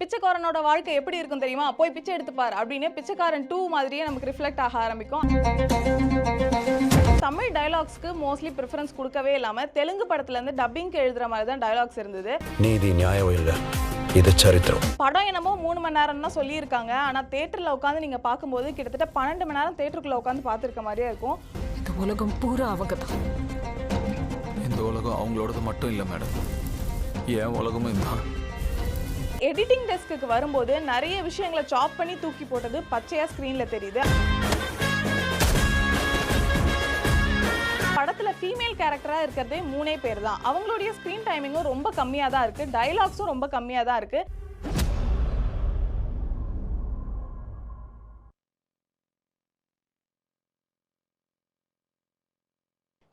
பிச்சைக்காரனோட வாழ்க்கை எப்படி இருக்கும் தெரியுமா? போய் பிச்சை எடுத்துப்பார் அப்படின்னு பிச்சைக்காரன் டூ மாதிரியே நமக்கு ரிஃப்ளெக்ட் ஆக ஆரம்பிக்கும். தமிழ் டயலாக்ஸ்க்கு மோஸ்ட்லி ப்ரிஃபரன்ஸ் கொடுக்கவே இல்லாமல் தெலுங்கு படத்துலேருந்து டப்பிங்க்கு எழுதுற மாதிரி தான் டயலாக்ஸ் இருந்தது. நீதி நியாயம் இல்லை. இது சரித்திரம். படம் என்னமோ மூணு மணி நேரம் தான் சொல்லியிருக்காங்க. ஆனால் தேட்டரில் உட்காந்து நீங்கள் பார்க்கும்போது கிட்டத்தட்ட பன்னெண்டு மணி நேரம் தேட்டருக்குள்ளே உட்காந்து பார்த்துருக்க மாதிரியே இருக்கும். இந்த உலகம் பூரா அவங்க தான் இந்த உலகம் அவங்களோடது மட்டும் இல்லை மேடம் என் உலகமும் இதுதான் எடிட்டிங் டெஸ்க்குக்கு வரும்போது நிறைய விஷயங்களை சாப் பண்ணி தூக்கி போட்டது பச்சையாக ஸ்க்ரீனில் தெரியுது. படத்துல ஃபீமேல் கேரக்டரா இருக்கிறதே மூணே பேர் தான் அவங்களுடைய ஸ்க்ரீன் டைமிங்கும் ரொம்ப கம்மியாக தான் இருக்கு டைலாக்ஸும் ரொம்ப கம்மியாக தான் இருக்கு.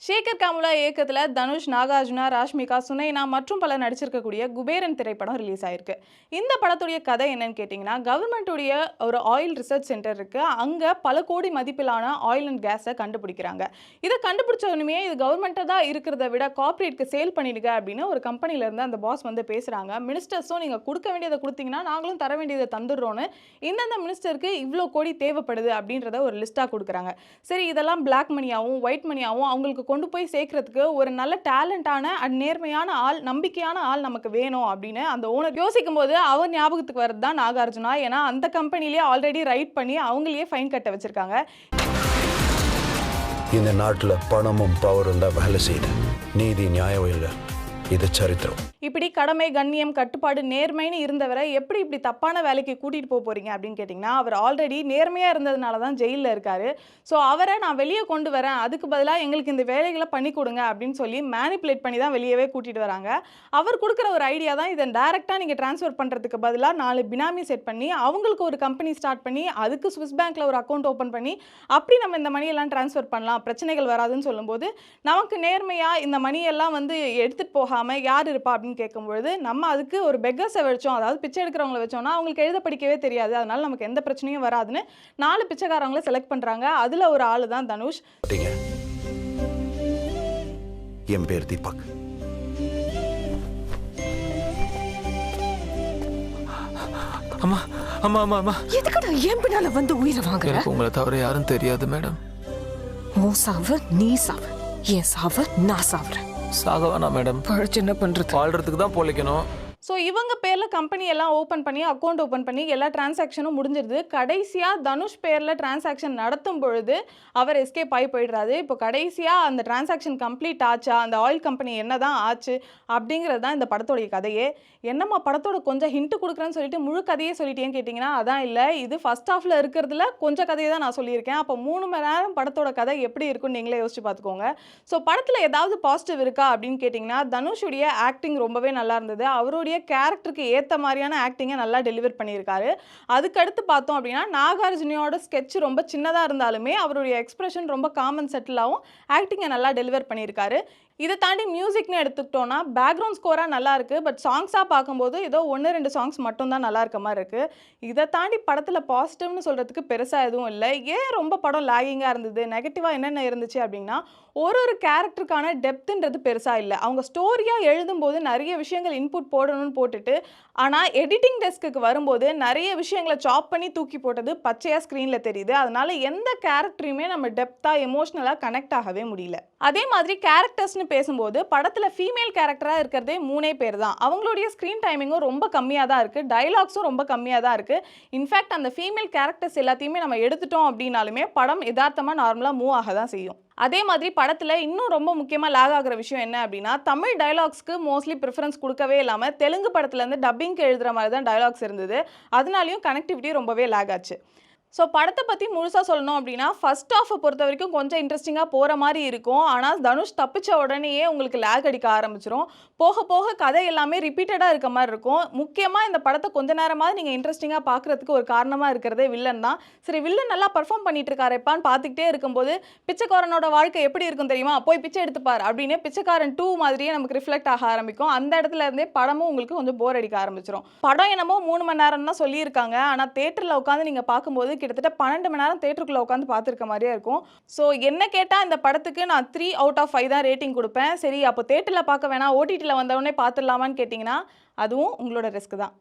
ஷேகர் காமுலா இயக்கத்தில் தனுஷ் நாகார்ஜுனா ராஷ்மிகா சுனைனா மற்றும் பலர் நடிச்சிருக்கக்கூடிய குபேரன் திரைப்படம் ரிலீஸ் ஆயிருக்கு. இந்த படத்துடைய கதை என்னன்னு கேட்டிங்கன்னா கவர்மெண்ட்டுடைய ஒரு ஆயில் ரிசர்ச் சென்டர் இருக்குது அங்கே பல கோடி மதிப்பிலான ஆயில் அண்ட் கேஸை கண்டுபிடிக்கிறாங்க. இதை கண்டுபிடிச்ச உடனே இது கவர்மெண்ட்டாக தான் இருக்கிறத விட கார்ப்பரேட்க்கு சேல் பண்ணிடுங்க அப்படின்னு ஒரு கம்பெனியிலேருந்து அந்த பாஸ் வந்து பேசுகிறாங்க மினிஸ்டர்ஸும் நீங்கள் கொடுக்க வேண்டியதை கொடுத்தீங்கன்னா நாங்களும் தர வேண்டியதை தந்துடுறோன்னு இந்தந்த மினிஸ்டருக்கு இவ்வளோ கோடி தேவைப்படுது அப்படின்றத ஒரு லிஸ்ட்டாக கொடுக்குறாங்க. சரி இதெல்லாம் பிளாக் மணியாகவும் ஒயிட் மணியாகவும் அவங்களுக்கு கொண்டு போய் சேர்க்கறதுக்கு ஒரு நல்ல டேலண்டான அண்ட் நேர்மையான ஆள் நம்பிக்கையான ஆள் நமக்கு வேணும் அப்படின்னு அந்த ஓனர் யோசிக்கும் போது அவர் ஞாபகத்துக்கு வர்றது தான் நாகார்ஜுனா. ஏன்னா அந்த கம்பெனிலேயே ஆல்ரெடி ரைட் பண்ணி அவங்களையே ஃபைன் கட்ட வச்சிருக்காங்க. இந்த நாட்டில் பணமும் பவரும் தான் வேலை செய்யுது. நீதி நியாயம் இல்லை. இது சரித்திரம். இப்படி கடமை கண்ணியம் கட்டுப்பாடு நேர்மைன்னு இருந்தவரை எப்படி இப்படி தப்பான வேலைக்கு கூட்டிகிட்டு போக போறீங்க அப்படின்னு கேட்டிங்கன்னா அவர் ஆல்ரெடி நேர்மையாக இருந்ததுனால தான் ஜெயிலில் இருக்காரு. ஸோ அவரை நான் வெளியே கொண்டு வரேன். அதுக்கு பதிலாக எங்களுக்கு இந்த வேலைகளை பண்ணி கொடுங்க அப்படின்னு சொல்லி மேனிப்புலேட் பண்ணி தான் வெளியவே கூட்டிகிட்டு வராங்க. அவர் கொடுக்குற ஒரு ஐடியா தான் இதை டேரெக்டாக நீங்கள் ட்ரான்ஸ்ஃபர் பண்ணுறதுக்கு பதிலாக நாலு பினாமி செட் பண்ணி அவங்களுக்கு ஒரு கம்பெனி ஸ்டார்ட் பண்ணி அதுக்கு சுவிஸ் பேங்க்கில் ஒரு அக்கௌண்ட் ஓப்பன் பண்ணி அப்படி நம்ம இந்த மணியெல்லாம் ட்ரான்ஸ்ஃபர் பண்ணலாம். பிரச்சனைகள் வராதுன்னு சொல்லும்போது நமக்கு நேர்மையாக இந்த மணியெல்லாம் வந்து எடுத்துகிட்டு போகாமல் யார் இருப்பா அப்படின்னு கேட்கும்பொழுது நம்ம அதுக்கு ஒரு பெக்கர்ஸை வச்சோம் அதாவது பிச்சை எடுக்கிறவங்கள வச்சோம்னா அவங்களுக்கு எழுத படிக்கவே தெரியாது. அதனால நமக்கு எந்த பிரச்சனையும் வராதுன்னு நாலு பிச்சைக்காரவங்கள செலக்ட் பண்ணுறாங்க அதில் ஒரு ஆள் தான் தனுஷ். என் பேர் தீபக். அம்மா அம்மா அம்மா அம்மா. எதுக்குடா என் பின்னால வந்து உயிரை வாங்குற? எனக்கு உங்களை தவிர யாரும் தெரியாது மேடம். உன் சாவு நீ சாவு. என் சாவு நான் சாவுறேன். சாக வேணாம் மேடம். பழச்சு என்ன பண்றது. வாழ்றதுக்கு தான் பொழைக்கணும் ஸோ இவங்க பேரில் கம்பெனி எல்லாம் ஓப்பன் பண்ணி அக்கௌண்ட் ஓப்பன் பண்ணி எல்லா டிரான்சாக்ஷனும் முடிஞ்சிருது. கடைசியாக தனுஷ் பேரில் டிரான்சாக்ஷன் நடத்தும் பொழுது அவர் எஸ்கேப் ஆகி போயிடுறாரு. இப்போ கடைசியாக அந்த டிரான்சாக்ஷன் கம்ப்ளீட் ஆச்சா? அந்த ஆயில் கம்பெனி என்ன தான் ஆச்சு? அப்படிங்கிறது தான் இந்த படத்தோடைய கதையே. என்னம்மா படத்தோட கொஞ்சம் ஹிண்ட் கொடுக்குறேன்னு சொல்லிட்டு முழு கதையே சொல்லிட்டேன்னு கேட்டிங்கன்னா அதான் இல்லை. இது ஃபஸ்ட் ஹாஃபில் இருக்கிறதுல கொஞ்சம் கதையை தான் நான் சொல்லியிருக்கேன். அப்போ மூணு மணி நேரம் படத்தோட கதை எப்படி இருக்குன்னு நீங்களே யோசிச்சு பார்த்துக்கோங்க. ஸோ படத்தில் ஏதாவது பாசிட்டிவ் இருக்கா அப்படின்னு கேட்டிங்கன்னா தனுஷுடைய ஆக்டிங் ரொம்பவே நல்லா இருந்தது. அவருடைய கேரக்டருக்கு ஏற்ற மாதிரியான ஆக்டிங்கை நல்லா டெலிவர் பண்ணியிருக்காரு. அதுக்கடுத்து பார்த்தோம் அப்படின்னா நாகார்ஜுனியோட ஸ்கெட்ச் ரொம்ப சின்னதாக இருந்தாலுமே அவருடைய எக்ஸ்பிரஷன் ரொம்ப காமன் செட்டிலாகவும் ஆக்டிங்கை நல்லா டெலிவர் பண்ணியிருக்காரு. இதை தாண்டி மியூசிக்னு எடுத்துக்கிட்டோன்னா பேக்ரவுண்ட் ஸ்கோராக நல்லா இருக்குது பட் சாங்ஸாக பார்க்கும்போது ஏதோ ஒன்று ரெண்டு சாங்ஸ் மட்டும்தான் நல்லா இருக்க மாதிரி இருக்குது இதை தாண்டி படத்தில் பாசிட்டிவ்னு சொல்கிறதுக்கு பெருசாக எதுவும் இல்லை. ஏன் ரொம்ப படம் லாகிங்காக இருந்தது? நெகட்டிவாக என்னென்ன இருந்துச்சு அப்படின்னா ஒரு ஒரு கேரக்டருக்கான டெப்த்துன்றது பெருசாக இல்லை. அவங்க ஸ்டோரியாக எழுதும்போது நிறைய விஷயங்கள் இன்புட் போடணும்னு போட்டுட்டு ஆனால் எடிட்டிங் டெஸ்க்கு வரும்போது நிறைய விஷயங்களை சாப் பண்ணி தூக்கி போட்டது பச்சையாக ஸ்க்ரீனில் தெரியுது. அதனால் எந்த கேரக்டரையுமே நம்ம டெப்த்தாக எமோஷ்னலாக கனெக்ட் ஆகவே முடியல. அதே மாதிரி கேரக்டர்ஸ்னு பேசும்போது படத்தில் ஃபீமேல் கேரக்டராக இருக்கிறதே மூணே பேர் தான். அவங்களுடைய ஸ்க்ரீன் டைமிங்கும் ரொம்ப கம்மியாக தான் இருக்குது டைலாக்ஸும் ரொம்ப கம்மியாக தான் இருக்குது இன்ஃபேக்ட் அந்த ஃபீமேல் கேரக்டர்ஸ் எல்லாத்தையுமே நம்ம எடுத்துட்டோம் அப்படின்னாலுமே படம் யதார்த்தமாக நார்மலாக மூவ் ஆக தான் செய்யும். அதே மாதிரி படத்தில் இன்னும் ரொம்ப முக்கியமாக லேக் ஆகிற விஷயம் என்ன அப்படின்னா தமிழ் டைலாக்ஸ்க்கு மோஸ்ட்லி ப்ரிஃபரன்ஸ் கொடுக்கவே இல்லாமல் தெலுங்கு படத்துலேருந்து டப்பிங்க்கு எழுதுகிற மாதிரி தான் டயலாக்ஸ் இருந்தது. அதனாலையும் கனெக்டிவிட்டி ரொம்பவே லேக் ஆச்சு. ஸோ படத்தை பற்றி முழுசாக சொல்லணும் அப்படின்னா ஃபர்ஸ்ட் ஆஃபை பொறுத்த வரைக்கும் கொஞ்சம் இன்ட்ரெஸ்டிங்காக போகிற மாதிரி இருக்கும். ஆனால் தனுஷ் தப்பிச்ச உடனேயே உங்களுக்கு லேக் அடிக்க ஆரம்பிச்சிரும். போக போக கதை எல்லாமே ரிப்பீட்டடாக இருக்க மாதிரி இருக்கும். முக்கியமாக இந்த படத்தை கொஞ்ச நேரமாவது நீங்கள் இன்ட்ரெஸ்டிங்காக பார்க்குறதுக்கு ஒரு காரணமாக இருக்கிறதே வில்லன் தான். சரி வில்லன் நல்லா பர்ஃபார்ம் பண்ணிட்டு இருக்காருப்பான்னு பார்த்துக்கிட்டே இருக்கும்போது பிச்சைக்காரனோட வாழ்க்கை எப்படி இருக்கும் தெரியுமா? போய் பிச்சை எடுத்துப்பார் அப்படின்னு பிச்சைக்காரன் டூ மாதிரியே நமக்கு ரிஃப்ளெக்ட் ஆக ஆரம்பிக்கும். அந்த இடத்துல இருந்தே படமும் உங்களுக்கு கொஞ்சம் போர் அடிக்க ஆரம்பிச்சிரும். படம் என்னமோ மூணு மணி நேரம் தான் சொல்லியிருக்காங்க. ஆனால் தேட்டரில் உட்காந்து நீங்கள் பார்க்கும்போது கிட்டத்தட்ட பன்னெண்டு மணி நேரம் தேட்டருக்குள்ளே உட்காந்து பார்த்துருக்க மாதிரியே இருக்கும். ஸோ என்ன கேட்டால் இந்த படத்துக்கு நான் த்ரீ அவுட் ஆஃப் ஃபைவ் தான் ரேட்டிங் கொடுப்பேன். சரி அப்போ தேட்டரில் பார்க்க வேணாம். ஓடிடியில் வந்தவொடனே பார்த்துடலாமான்னு கேட்டிங்கன்னா அதுவும் உங்களோட ரிஸ்க் தான்.